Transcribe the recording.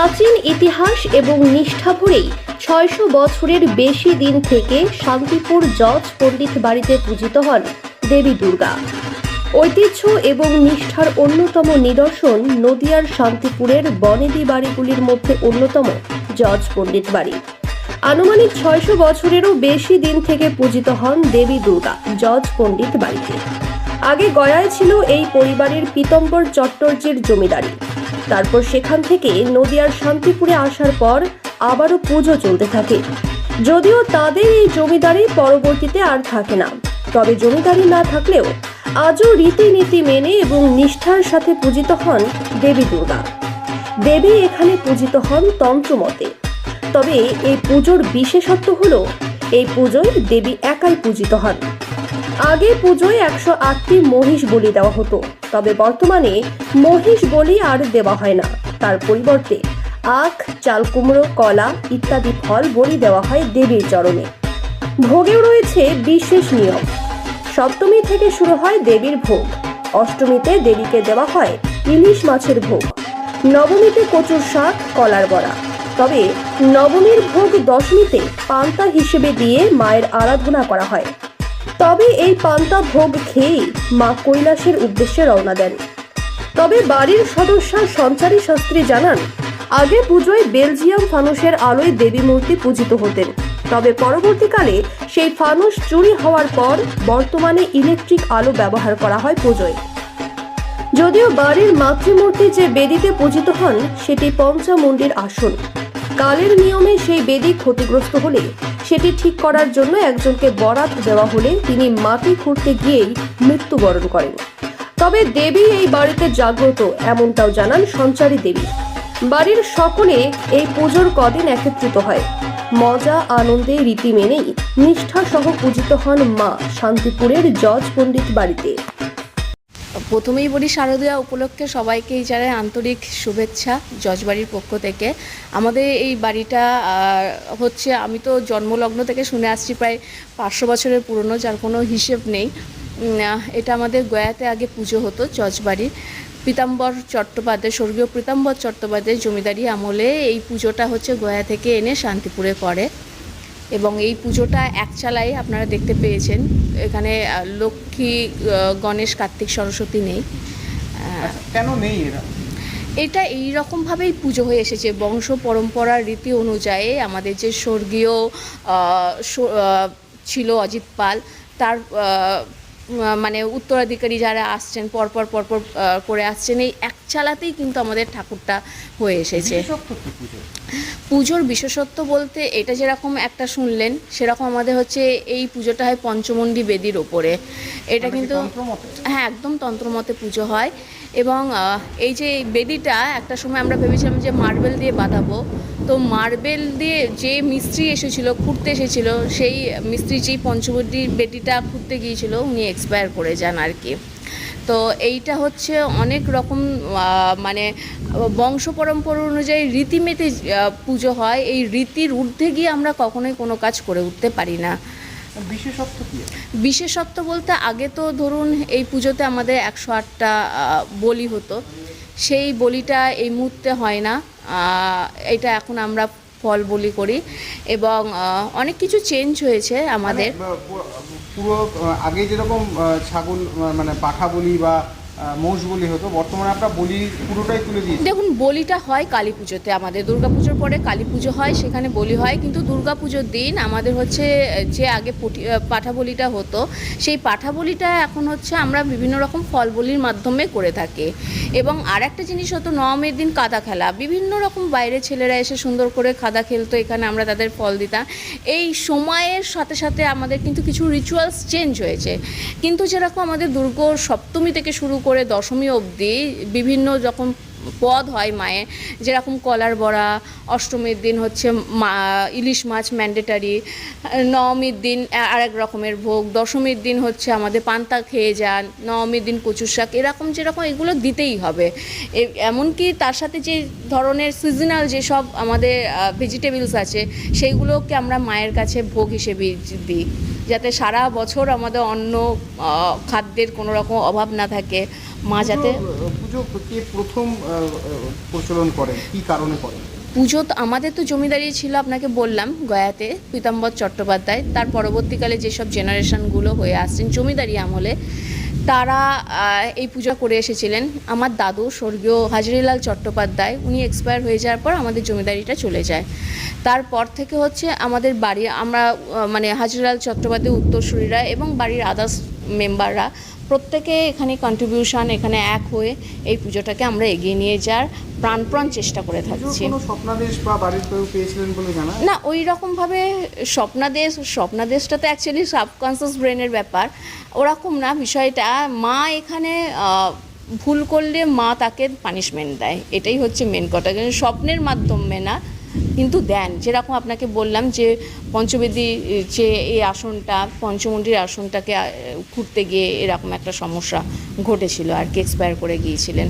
প্রাচীন ইতিহাস এবং নিষ্ঠা ভরেই ছয়শো বছরের বেশি দিন থেকে শান্তিপুর জজ পণ্ডিত বাড়িতে পূজিত হন দেবী দুর্গা। ঐতিহ্য এবং নিষ্ঠার অন্যতম নিদর্শন নদিয়ার শান্তিপুরের বনেদি বাড়িগুলির মধ্যে অন্যতম জজ পণ্ডিত বাড়ি। আনুমানিক ছয়শো বছরেরও বেশি দিন থেকে পূজিত হন দেবী দুর্গা জজ পণ্ডিত বাড়িতে। আগে গয়ায় ছিল এই পরিবারের পীতম্বর চট্টর্যের জমিদারি। তারপর সেখান থেকে নদিয়ার শান্তিপুরে আসার পর আবারও পুজো চলতে থাকে। যদিও তাদের এই জমিদারি পরবর্তীতে আর থাকে না। তবে জমিদারি না থাকলেও আজও রীতিনীতি মেনে এবং নিষ্ঠার সাথে পূজিত হন দেবী দুর্গা। দেবী এখানে পূজিত হন তন্ত্রমতে। তবে এই পুজোর বিশেষত্ব হলো, এই পুজোয় দেবী একাই পূজিত হন। আগে পুজোয় একশো আটটি মহিষ বলি দেওয়া হতো। তবে বর্তমানে মহিষ বলি আর দেওয়া হয় না। তার পরিবর্তে আখ, চাল কুমড়ো, কলা ইত্যাদি ফল বলি দেওয়া হয় দেবীর চরণে। ভোগেও রয়েছে বিশেষ নিয়ম। সপ্তমী থেকে শুরু হয় দেবীর ভোগ। অষ্টমীতে দেবীকে দেওয়া হয় ইলিশ মাছের ভোগ। নবমীতে কচুর শাক, কলার বড়া। তবে নবমীর ভোগ দশমীতে পান্তা হিসেবে দিয়ে মায়ের আরাধনা করা হয়। তবে এই পান্তা ভোগ খেয়েই মা কৈলাসের উদ্দেশ্যে রওনা দেন। তবে বাড়ির সদস্য সঞ্চারী শাস্ত্রী জানান, আগে পুজোয় বেলজিয়াম ফানুসের আলোয় দেবী মূর্তি পূজিত হতেন। তবে পরবর্তীকালে সেই ফানুস চুরি হওয়ার পর বর্তমানে ইলেকট্রিক আলো ব্যবহার করা হয় পুজোয়। যদিও বাড়ির মাতৃমূর্তি যে বেদিতে পূজিত হন, সেটি পঞ্চামুণ্ডির আসন। কালের নিয়মে সেই বেদি ক্ষতিগ্রস্ত হলে সেটি ঠিক করার জন্য একজনকে বরাত দেওয়া হলে তিনি মাটি খুঁড়তে গিয়েই মৃত্যুবরণ করেন। তবে দেবী এই বাড়িতে জাগ্রত, এমনটাও জানান সঞ্চারী দেবী। বাড়ির সকলে এই পুজোর কদিন একত্রিত হয়। মজা, আনন্দে রীতি মেনেই নিষ্ঠা সহ পূজিত হন মা শান্তিপুরের জজ পণ্ডিত বাড়িতে। প্রথমেই বলি শারদীয়া উপলক্ষে সবাইকে এই জায়গায় আন্তরিক শুভেচ্ছা জজবাড়ির পক্ষ থেকে। আমাদের এই বাড়িটা হচ্ছে আমি তো জন্মলগ্ন থেকে শুনে আসছি প্রায় পাঁচশো বছরের পুরনো, যার কোনো হিসেব নেই। এটা আমাদের গয়াতে আগে পুজো হতো জজবাড়ির পীতাম্বর চট্টোপাধ্যায়, স্বর্গীয় পীতাম্বর চট্টোপাধ্যায়ের জমিদারি আমলে এই পুজোটা হচ্ছে গয়া থেকে এনে শান্তিপুরে করে। এবং এই পুজোটা একচালাই আপনারা দেখতে পেয়েছেন। এখানে লক্ষ্মী গণেশ কার্তিক সরস্বতী নেই। কেন নেই এরা? এটা এই রকমভাবেই পুজো হয়ে এসেছে। বংশ পরম্পরার রীতি অনুযায়ী আমাদের যে স্বর্গীয় ছিল অজিত পাল তার মানে উত্তরাধিকারী যারা আসছেন পরপর পরপর করে আসছেন এই এক চালাতেই কিন্তু আমাদের ঠাকুরটা হয়ে এসেছে। পুজোর? বিশেষত্ব বলতে এটা যেরকম একটা শুনলেন সেরকম আমাদের হচ্ছে এই পুজোটা হয় পঞ্চমন্ডি বেদির ওপরে। এটা মানে কিন্তু হ্যাঁ একদম তন্ত্রমতে পুজো হয়। এবং এই যে বেদিটা একটা সময় আমরা ভেবেছিলাম যে মার্বেল দিয়ে বাঁধাবো। তো মার্বেল দিয়ে যে মিস্ত্রি এসেছিল খুঁড়তে এসেছিল সেই মিস্ত্রি যেই পঞ্চমন্ডি বেদিটা খুঁড়তে গিয়েছিল উনি এক্সপায়ার করে যান আর কি। তো এইটা হচ্ছে অনেক রকম মানে বংশ পরম্পরা অনুযায়ী রীতিমেতে পুজো হয়। এই রীতির ঊর্ধ্বে গিয়ে আমরা কখনোই কোনো কাজ করে উঠতে পারি না। বিশেষত্ব কি? বিশেষত্ব বলতে আগে তো ধরুন এই পুজোতে আমাদের একশো আটটা বলি হতো। সেই বলিটা এই মুহূর্তে হয় না। এটা এখন আমরা ফল বলি করি এবং অনেক কিছু চেঞ্জ হয়েছে আমাদের। মানে, পুরো আগে যেরকম ছাগল মানে পাখা বলি বা বলি হতো বর্তমানে আপনার বলি পুরোটাই তুলে দেখুন, বলিটা হয় কালী পুজোতে। আমাদের দুর্গা পুজোর পরে কালী পুজো হয়, সেখানে বলি হয়। কিন্তু দুর্গা পুজোর দিন আমাদের হচ্ছে, যে আগে পাঠা বলিটা হতো, সেই পাঠা বলিটা এখন হচ্ছে আমরা বিভিন্ন রকম ফল বলির মাধ্যমে করে থাকি। এবং আর একটা জিনিস হতো নবমীর দিন কাদা খেলা। বিভিন্ন রকম বাইরে ছেলেরা এসে সুন্দর করে কাদা খেলতো, এখানে আমরা তাদের ফল দিতাম। এই সময়ের সাথে সাথে আমাদের কিন্তু কিছু রিচুয়ালস চেঞ্জ হয়েছে। কিন্তু যেরকম আমাদের দুর্গ সপ্তমী থেকে শুরু করে দশমী অবধি বিভিন্ন রকম পদ হয় মায়ে। যেরকম কলার বড়া, অষ্টমীর দিন হচ্ছে মা, ইলিশ মাছ ম্যান্ডেটারি নবমীর দিন আরেক রকমের ভোগ, দশমীর দিন হচ্ছে আমাদের পান্তা খেয়ে যান, নবমীর দিন কচুর শাক, এরকম যেরকম এগুলো দিতেই হবে। এমনকি তার সাথে যে ধরনের সিজনাল যেসব আমাদের ভেজিটেবলস আছে, সেইগুলোকে আমরা মায়ের কাছে ভোগ হিসেবে দিই। যাতে সারা বছর আমাদের অন্য খাদ্যের কোনো রকম অভাব না থাকে মা যাতে পুজো- কে প্রথম প্রচলন করে? কি কারণে করেন পুজো তো আমাদের তো জমিদারি ছিল আপনাকে বললাম গয়াতে পীতাম্বর চট্টোপাধ্যায়। তার পরবর্তীকালে যেসব জেনারেশনগুলো হয়ে আসছেন জমিদারি আমলে তারা এই পূজা করে এসেছিলেন। আমার দাদু স্বর্গীয় হাজরিলাল চট্টোপাধ্যায়, উনি এক্সপায়ার হয়ে যাওয়ার পর আমাদের জমিদারিটা চলে যায়। তারপর থেকে হচ্ছে আমাদের বাড়ি, আমরা মানে হাজরিলাল চট্টোপাধ্যায় উত্তরসূরিরা এবং বাড়ির আদার্স মেম্বাররা প্রত্যেকে এখানে কন্ট্রিবিউশন এখানে এক হয়ে এই পুজোটাকে আমরা এগিয়ে নিয়ে যাওয়ার প্রাণপ্রাণ চেষ্টা করে থাকছি। না ওই রকমভাবে স্বপ্নাদেশ স্বপ্নাদেশটা তো অ্যাকচুয়ালি সাবকনসিয়াস ব্রেনের ব্যাপার। ওরকম না বিষয়টা মা এখানে ভুল করলে মা তাকে পানিশমেন্ট দেয়। এটাই হচ্ছে মেন কথা। কিন্তু স্বপ্নের মাধ্যমে না কিন্তু দেন। যেরকম আপনাকে বললাম যে, পঞ্চবেদী যে এই আসনটা, পঞ্চমন্ডির আসনটাকে ঘুরতে গিয়ে এরকম একটা সমস্যা ঘটেছিল আর কি এক্সপায়ার করে গিয়েছিলেন।